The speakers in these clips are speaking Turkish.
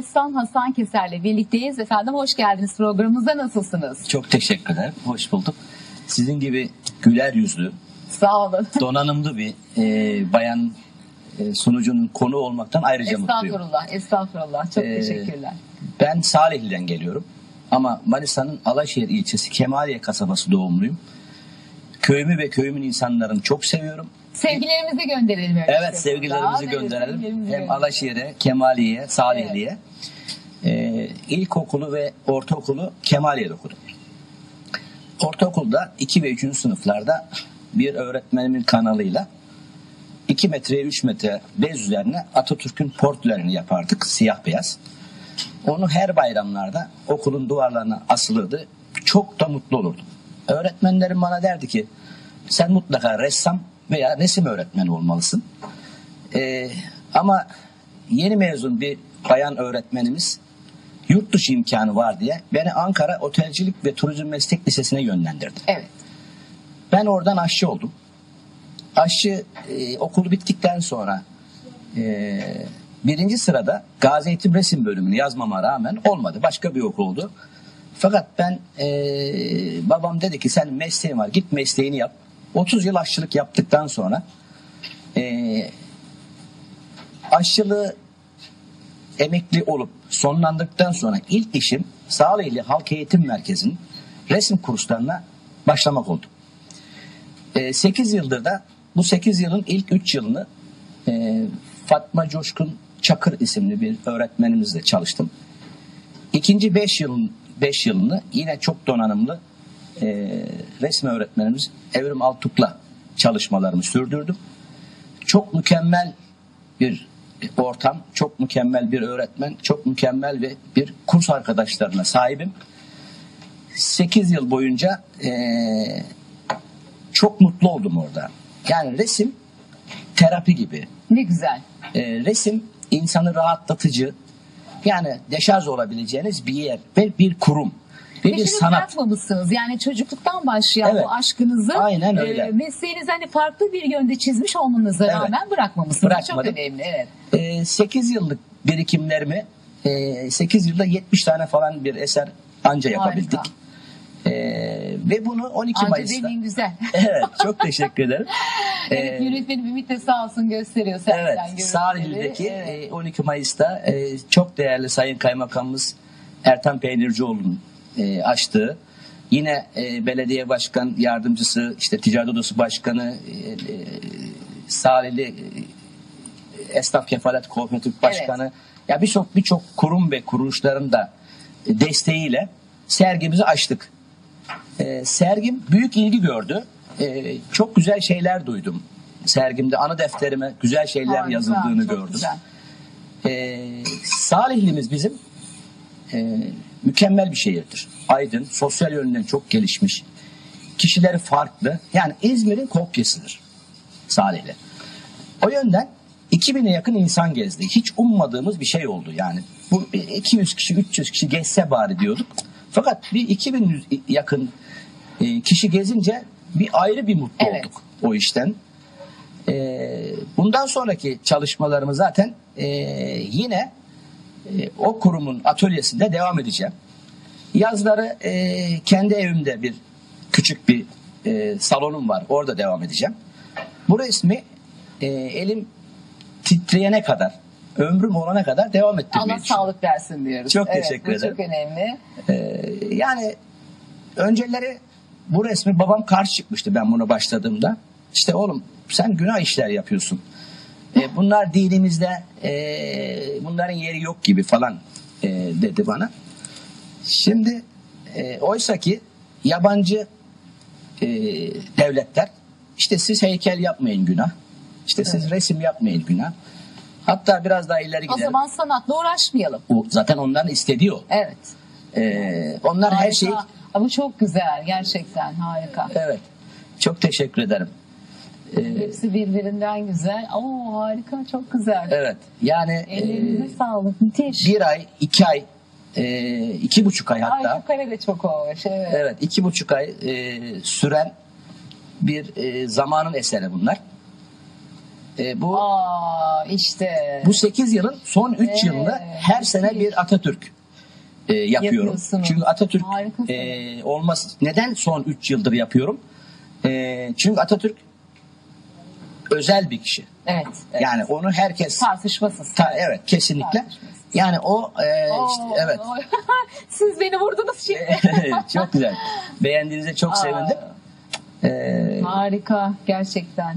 ressam Hasan Keser'le birlikteyiz. Efendim hoş geldiniz programımıza nasılsınız? Çok teşekkür ederim. Hoş bulduk. Sizin gibi güler yüzlü, Sağ olun. donanımlı bir e, bayan e, sunucunun konu olmaktan ayrıca mutluyum. estağfurullah, estağfurullah. Çok Ee, teşekkürler. Ben Salihli'den geliyorum. Ama Manisa'nın Alaşehir ilçesi Kemaliye kasabası doğumluyum. Köyümü ve köyümün insanlarını çok seviyorum. Sevgilerimizi gönderelim. Evet sevgilerimizi gönderelim. sevgilerimizi Hem gönderelim. Alaşehir'e, Kemaliye'ye, Salihli'ye. Ee, ilkokulu ve ortaokulu Kemaliye'de okudum. Ortaokulda 2 ve 3. sınıflarda bir öğretmenimin kanalıyla 2 metreye 3 metre bez üzerine Atatürk'ün portrelerini yapardık siyah beyaz. Onu her bayramlarda okulun duvarlarına asılırdı. Çok da mutlu olurdum. Öğretmenlerim bana derdi ki sen mutlaka ressam veya resim öğretmeni olmalısın. Ee, ama yeni mezun bir bayan öğretmenimiz yurt dışı imkanı var diye beni Ankara Otelcilik ve Turizm Meslek Lisesi'ne yönlendirdi. Evet. Ben oradan aşçı oldum. Aşçı e, okulu bittikten sonra e, birinci sırada Gazi Eğitim Resim bölümünü yazmama rağmen olmadı. Başka bir okul oldu. Fakat ben e, babam dedi ki sen mesleğin var git mesleğini yap. 30 yıl aşçılık yaptıktan sonra e, aşçılığı emekli olup sonlandırdıktan sonra ilk işim Sağlıklı Halk Eğitim Merkezi'nin resim kurslarına başlamak oldu. 8 yıldır da bu 8 yılın ilk 3 yılını e, Fatma Coşkun Çakır isimli bir öğretmenimizle çalıştım. İkinci 5 yılın 5 yılını yine çok donanımlı e, resim öğretmenimiz Evrim Altuk'la çalışmalarımı sürdürdüm. Çok mükemmel bir ortam, çok mükemmel bir öğretmen, çok mükemmel ve bir kurs arkadaşlarına sahibim. 8 yıl boyunca eee çok mutlu oldum orada. Yani resim terapi gibi. Ne güzel. Ee, resim insanı rahatlatıcı. Yani deşarj olabileceğiniz bir yer ve bir kurum ve bir Peşini sanat. bırakmamışsınız. Yani çocukluktan başlayan Evet. bu aşkınızı Aynen öyle. e, mesleğinizi hani farklı bir yönde çizmiş olmanıza Evet. rağmen bırakmamışsınız. Bırakmadım. Çok önemli. Evet. Ee, 8 yıllık birikimlerimi e, 8 yılda 70 tane falan bir eser anca yapabildik. Harika. Ee, ve bunu 12 Anca Mayıs'ta. dediğin güzel. evet çok teşekkür ederim. evet Ee, yönetmenim Ümit de sağ olsun gösteriyor. Evet. Sahil'deki Evet. e, 12 Mayıs'ta e, çok değerli Sayın Kaymakamımız Ertan Peynircioğlu'nun e, açtığı, yine e, belediye başkan yardımcısı, işte ticaret odası başkanı, e, e, Salihli e, Esnaf Kefalet Kooperatif Başkanı, ya birçok birçok kurum ve kuruluşların da desteğiyle sergimizi açtık. E, sergim büyük ilgi gördü. E, çok güzel şeyler duydum. Sergimde anı defterime güzel şeyler Harika, yazıldığını gördüm. güzel. E, Salihlimiz bizim e, mükemmel bir şehirdir. Aydın, sosyal yönden çok gelişmiş. Kişileri farklı. Yani İzmir'in kopyasıdır Salihli. O yönden 2000'e yakın insan gezdi. Hiç ummadığımız bir şey oldu yani. Bu 200 kişi, 300 kişi gezse bari diyorduk. Fakat bir 2000 yakın e, kişi gezince bir ayrı bir mutlu Evet. olduk o işten. E, bundan sonraki çalışmalarımı zaten e, yine e, o kurumun atölyesinde devam edeceğim. Yazları e, kendi evimde bir küçük bir e, salonum var. Orada devam edeceğim. Bu resmi e, elim titreyene kadar, ömrüm olana kadar devam ettirmeyi Allah sağlık versin diyoruz. Çok Evet, teşekkür ederim. Çok önemli. E, yani önceleri bu resmi babam karşı çıkmıştı ben buna başladığımda. İşte oğlum sen günah işler yapıyorsun. E, bunlar dinimizde e, bunların yeri yok gibi falan e, dedi bana. Şimdi e, oysa ki yabancı e, devletler işte siz heykel yapmayın günah. İşte siz resim yapmayın günah. Hatta biraz daha ileri O gidelim. zaman sanatla uğraşmayalım. O, zaten onların istediği o. Evet. E, onlar her Harika. şeyi Ama çok güzel gerçekten harika. evet. Çok teşekkür ederim. E, Hepsi birbirinden güzel. Oo harika çok güzel. evet. Yani Ellerinize e, sağlık müthiş. bir ay, iki ay, e, iki buçuk ay hatta. Ay şu kare de çok hoş. Evet. Evet iki buçuk ay e, süren bir e, zamanın eseri bunlar. e, bu Aa işte. bu 8 yılın son 3 Evet, yılında her sene bir Atatürk e, yapıyorum. Çünkü Atatürk Harikasınız. e, olmaz. Neden son 3 yıldır yapıyorum? E, çünkü Atatürk özel bir kişi. Evet. evet. Yani onu herkes tartışmasız. Ta- evet kesinlikle. Tartışmasız. Yani o e, Oo, işte evet. Siz beni vurdunuz şimdi. çok güzel. Beğendiğinize çok Aa, sevindim. E, Harika gerçekten.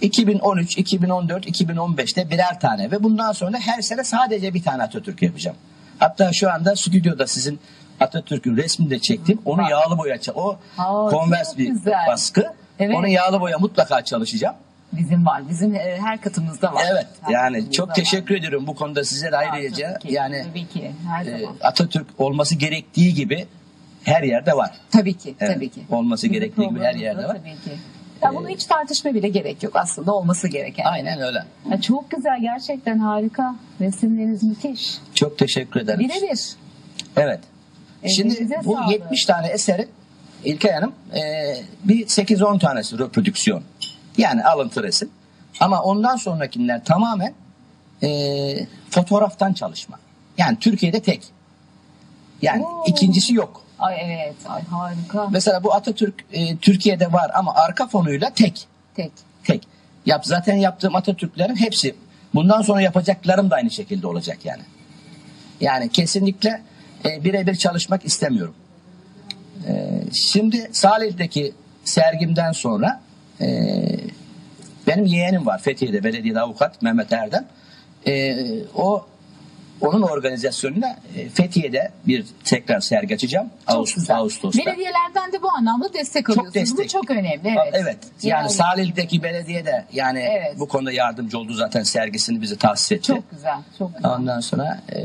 2013, 2014, 2015'te birer tane ve bundan sonra her sene sadece bir tane Atatürk yapacağım. Hatta şu anda stüdyoda sizin Atatürk'ün resmini de çektim. Onu Bak. yağlı boya o Aa, Converse çok bir güzel. baskı. Evet. Onu yağlı boya mutlaka çalışacağım. Bizim var. Bizim e, her katımızda var. Evet. Her Yani çok var. teşekkür ediyorum bu konuda size de Aa, ayrıca. tabii ki, Yani tabii ki her e, zaman. Atatürk olması gerektiği gibi her yerde var. Tabii ki, Evet, tabii ki. olması Bizim gerektiği gibi her yerde var. Tabii ki. Ya bunu hiç tartışma bile gerek yok aslında olması gereken. Aynen öyle. Ya çok güzel gerçekten harika. Resimleriniz müthiş. Çok teşekkür ederim. Birebir. Evet. Şimdi Elinize bu sağlık. 70 tane eserin İlkay Hanım e, bir 8-10 tanesi reprodüksiyon. Yani alıntı resim. Ama ondan sonrakiler tamamen e, fotoğraftan çalışma. Yani Türkiye'de tek. Yani Oo. ikincisi yok. Ay evet, ay harika. Mesela bu Atatürk e, Türkiye'de var ama arka fonuyla tek. Tek. Tek. Yap, zaten yaptığım Atatürklerin hepsi bundan sonra yapacaklarım da aynı şekilde olacak yani. Yani kesinlikle e, birebir çalışmak istemiyorum. E, şimdi Salih'teki sergimden sonra e, benim yeğenim var Fethiye'de belediyede avukat Mehmet Erdem. E, o onun organizasyonuyla e, Fethiye'de bir tekrar sergi açacağım. Çok Ağustos, güzel. Ağustos'ta. Belediyelerden de bu anlamda destek Çok alıyorsunuz. destek. Bu çok önemli. Evet. Evet. Yani, Salih'deki belediye de yani Evet. bu konuda yardımcı oldu zaten sergisini bize tahsis etti. Çok güzel, çok güzel. Ondan sonra e,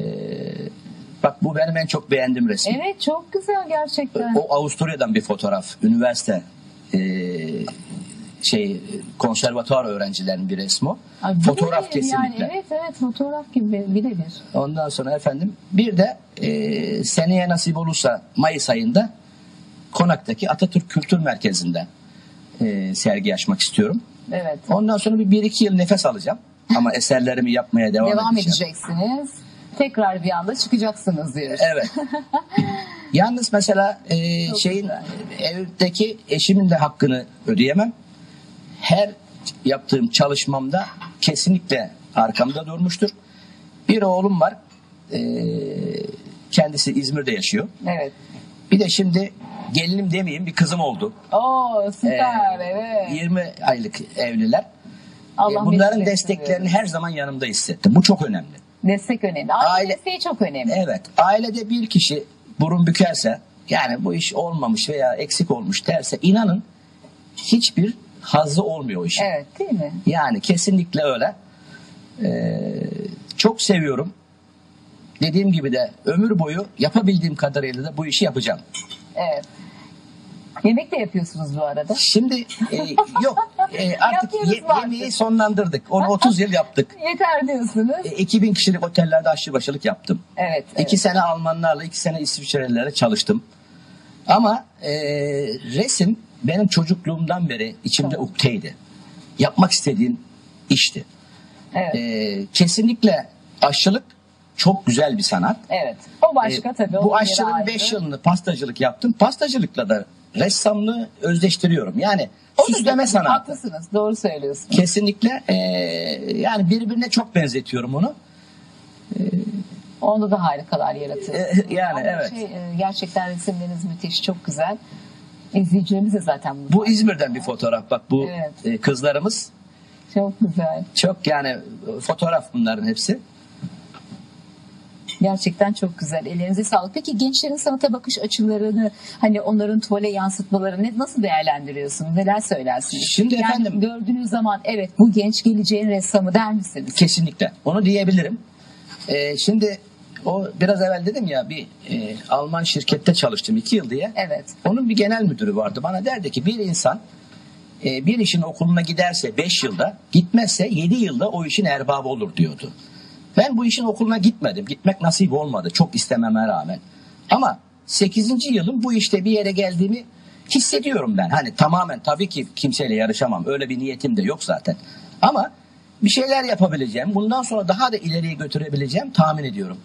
bak bu benim en çok beğendiğim resim. Evet, çok güzel gerçekten. O Avusturya'dan bir fotoğraf. Üniversite e, şey konservatuar öğrencilerinin bir resmi. Ay, Fotoğraf birebir kesinlikle. Yani, evet, evet, fotoğraf gibi birebir. Ondan sonra efendim bir de e, seneye nasip olursa Mayıs ayında Konak'taki Atatürk Kültür Merkezi'nde e, sergi açmak istiyorum. Evet. Ondan sonra bir, bir iki yıl nefes alacağım. Ama eserlerimi yapmaya devam, Devam edeceğim. edeceksiniz. Tekrar bir anda çıkacaksınız diyoruz. Evet. Yalnız mesela e, Çok şeyin güzel. evdeki eşimin de hakkını ödeyemem. Her yaptığım çalışmamda kesinlikle arkamda durmuştur. Bir oğlum var. E, kendisi İzmir'de yaşıyor. Evet. Bir de şimdi gelinim demeyeyim bir kızım oldu. Oo süper Ee, evet. 20 aylık evliler. Allah E, bunların desteklerini her zaman yanımda hissettim. Bu çok önemli. Destek önemli. Aile, Aile- desteği çok önemli. Evet. Ailede bir kişi burun bükerse yani bu iş olmamış veya eksik olmuş derse inanın hiçbir hazzı olmuyor o işin. Evet değil mi? Yani kesinlikle öyle. Ee, çok seviyorum. Dediğim gibi de ömür boyu yapabildiğim kadarıyla da bu işi yapacağım. Evet. Yemek de yapıyorsunuz bu arada. Şimdi e, yok e, artık ye- yemeği sonlandırdık. Onu 30 yıl yaptık. Yeter diyorsunuz. E, 2000 kişilik otellerde aşçıbaşılık yaptım. Evet. evet. İki sene Almanlarla, iki sene İsviçrelilerle çalıştım. Ama e, resim benim çocukluğumdan beri içimde Tamam. ukteydi. Yapmak istediğim işti. Evet. E, kesinlikle aşçılık çok güzel bir sanat. evet. O başka E, tabii. Bu aşçılığın ayrı. 5 yılını pastacılık yaptım. Pastacılıkla da ressamlığı özdeştiriyorum. Yani O süsleme sanatı. Haklısınız. Doğru söylüyorsunuz. Kesinlikle e, yani birbirine çok benzetiyorum onu. Onda da harikalar yaratıyorsunuz. E, yani, Ama evet. Şey, e, gerçekten resimleriniz müthiş. Çok güzel. İzleyicilerimiz de zaten bunu. Bu İzmir'den bir fotoğraf. Bak bu Evet. e, kızlarımız Çok güzel. çok yani e, fotoğraf bunların hepsi. Gerçekten çok güzel. Ellerinize sağlık. Peki gençlerin sanata bakış açılarını hani onların tuvale yansıtmalarını nasıl değerlendiriyorsunuz? Neler söylersiniz? Şimdi yani efendim- gördüğünüz zaman evet bu genç geleceğin ressamı der misiniz? Kesinlikle. Onu diyebilirim. E, şimdi o biraz evvel dedim ya bir e, Alman şirkette çalıştım iki yıl diye. Evet. Onun bir genel müdürü vardı. Bana derdi ki bir insan e, bir işin okuluna giderse 5 yılda, gitmezse 7 yılda o işin erbabı olur diyordu. Ben bu işin okuluna gitmedim. Gitmek nasip olmadı çok istememe rağmen. Ama 8. yılım bu işte bir yere geldiğimi hissediyorum ben. Hani tamamen tabii ki kimseyle yarışamam. Öyle bir niyetim de yok zaten. Ama bir şeyler yapabileceğim. Bundan sonra daha da ileriye götürebileceğim tahmin ediyorum.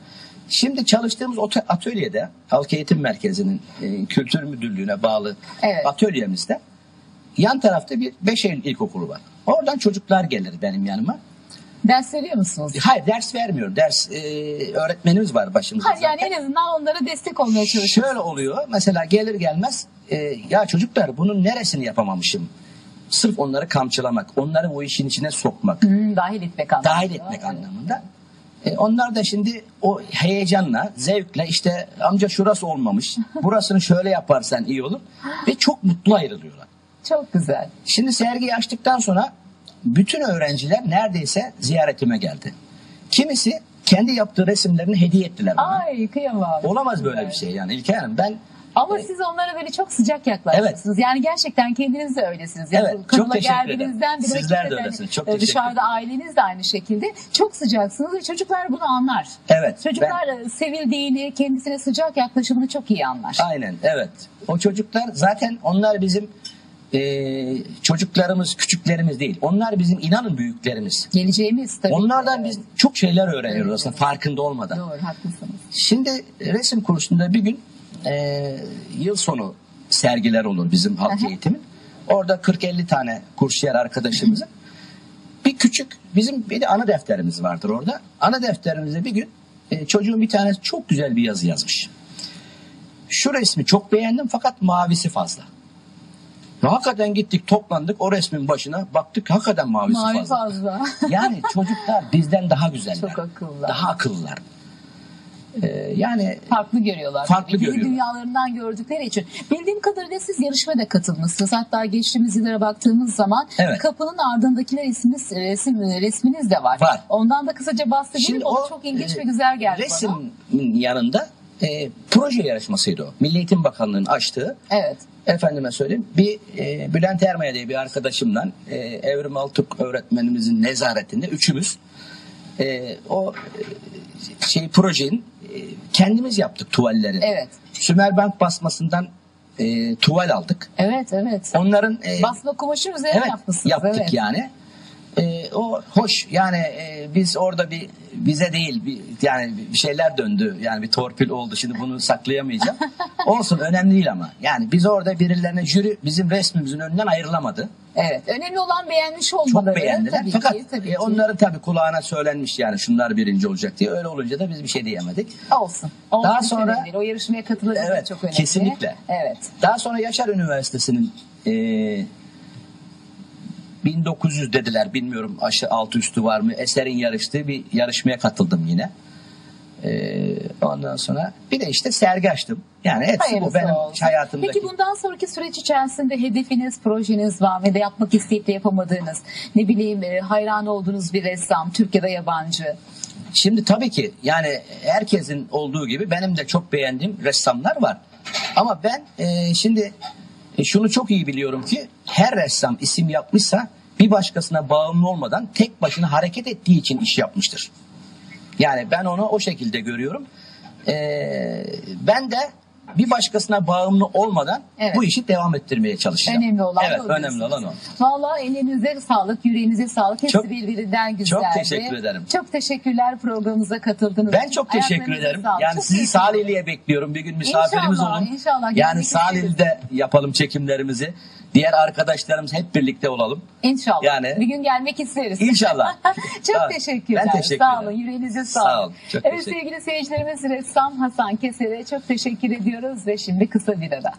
Şimdi çalıştığımız atölyede Halk Eğitim Merkezi'nin e, kültür müdürlüğüne bağlı Evet. atölyemizde yan tarafta bir 5 Eylül İlkokulu var. Oradan çocuklar gelir benim yanıma. Ders veriyor musunuz? Hayır ders vermiyorum. Ders e, öğretmenimiz var başımızda. Hayır yani zaten. en azından onlara destek olmaya çalışıyorsunuz. Şöyle oluyor. Mesela gelir gelmez e, ya çocuklar bunun neresini yapamamışım? Sırf onları kamçılamak, onları o işin içine sokmak, Hmm, dahil etmek anlamında. dahil etmek anlamında. E, onlar da şimdi o heyecanla, zevkle işte amca şurası olmamış, burasını şöyle yaparsan iyi olur ve çok mutlu ayrılıyorlar. Çok güzel. Şimdi sergiyi açtıktan sonra bütün öğrenciler neredeyse ziyaretime geldi. Kimisi kendi yaptığı resimlerini hediye ettiler bana. Ay kıyamam. Olamaz böyle bir şey yani İlker Hanım. Ben Ama siz onlara böyle çok sıcak yaklaşıyorsunuz. Yani gerçekten kendiniz de öylesiniz. Yani Evet, çok teşekkür ederim. Sizler de hakikaten, öylesiniz, çok e, teşekkür Dışarıda aileniz de aynı şekilde. Çok sıcaksınız ve çocuklar bunu anlar. Evet, Çocuklar e, sevildiğini, kendisine sıcak yaklaşımını çok iyi anlar. Aynen evet. O çocuklar zaten onlar bizim e, çocuklarımız, küçüklerimiz değil. Onlar bizim inanın büyüklerimiz. Geleceğimiz tabii. Onlardan ki. biz çok şeyler öğreniyoruz aslında farkında olmadan. Doğru haklısınız. Şimdi resim kursunda bir gün e, yıl sonu sergiler olur bizim halk Aha. eğitimin. Orada 40-50 tane kursiyer arkadaşımızın bir küçük bizim bir de ana defterimiz vardır orada. Ana defterimizde bir gün e, çocuğun bir tanesi çok güzel bir yazı yazmış. Şu resmi çok beğendim fakat mavisi fazla. Hakikaten gittik toplandık o resmin başına baktık hakikaten mavisi Mavi fazla. fazla. Yani çocuklar bizden daha güzeller. Çok akıllılar. Daha akıllılar. Ee, yani farklı görüyorlar. Farklı Tabii. Görüyorlar. dünyalarından gördükleri için. Bildiğim kadarıyla siz yarışmaya da katılmışsınız. Hatta geçtiğimiz yıllara baktığımız zaman Evet. kapının ardındakiler isminiz, resim, resminiz de var. Var. Ondan da kısaca bahsedelim. Şimdi o, o çok ilginç e, ve güzel geldi Resmin bana. yanında e, proje yarışmasıydı o. Milli Eğitim Bakanlığı'nın açtığı Evet. efendime söyleyeyim bir e, Bülent Ermaya diye bir arkadaşımla e, Evrim Altuk öğretmenimizin nezaretinde üçümüz e, o e, şey projenin kendimiz yaptık tuvalleri. Evet. Sümerbank basmasından e, tuval aldık. Evet, evet. Onların e, Basma kumaşın üzerine evet, yapmışsınız. yaptık evet. yani. Ee, o hoş yani e, biz orada bir bize değil bir, yani bir şeyler döndü yani bir torpil oldu şimdi bunu saklayamayacağım olsun önemli değil ama yani biz orada birilerine jüri bizim resmimizin önünden ayrılamadı Evet. Önemli olan beğenmiş çok olmaları. beğendiler Tabii fakat ki, tabii ki. onların tabii kulağına söylenmiş yani şunlar birinci olacak diye öyle olunca da biz bir şey diyemedik Olsun. Olsun Daha sonra- önemli. O yarışmaya katılırsa Evet, çok önemli. kesinlikle. Evet. Daha sonra Yaşar Üniversitesi'nin e, 1900 dediler bilmiyorum aşı altı üstü var mı eserin yarıştığı bir yarışmaya katıldım yine. E, ondan sonra bir de işte sergi açtım. Yani hepsi Hayırlısı bu benim olsun. hayatımdaki. Peki bundan sonraki süreç içerisinde hedefiniz, projeniz var mı? Ya da yapmak isteyip de yapamadığınız, ne bileyim e, hayran olduğunuz bir ressam, Türk ya da yabancı. Şimdi tabii ki yani herkesin olduğu gibi benim de çok beğendiğim ressamlar var. Ama ben e, şimdi e, şunu çok iyi biliyorum ki her ressam isim yapmışsa bir başkasına bağımlı olmadan tek başına hareket ettiği için iş yapmıştır. Yani ben onu o şekilde görüyorum. E, ben de bir başkasına bağımlı olmadan Evet. bu işi devam ettirmeye çalışacağım. Önemli olan evet, o önemli olan o. Valla elinize sağlık, yüreğinize sağlık. Hepsi Çok- birbirinden güzeldi. çok teşekkür ederim. Çok teşekkürler programımıza katıldığınız Ben için. çok teşekkür ederim. sağlık. Yani Çok sizi. Salihli'ye bekliyorum. Bir gün misafirimiz İnşallah, olun. inşallah. Yani Salihli'de yapalım çekimlerimizi. Diğer arkadaşlarımız hep birlikte olalım. İnşallah. Yani- bir gün gelmek isteriz. İnşallah. çok Sağ- teşekkürler. Ben teşekkür Sağ olun. ederim. Yüreğinize sağlık. Sağ olun. Çok evet sevgili seyircilerimiz ressam Hasan Keser'e çok teşekkür ediyoruz ve şimdi kısa bir ara.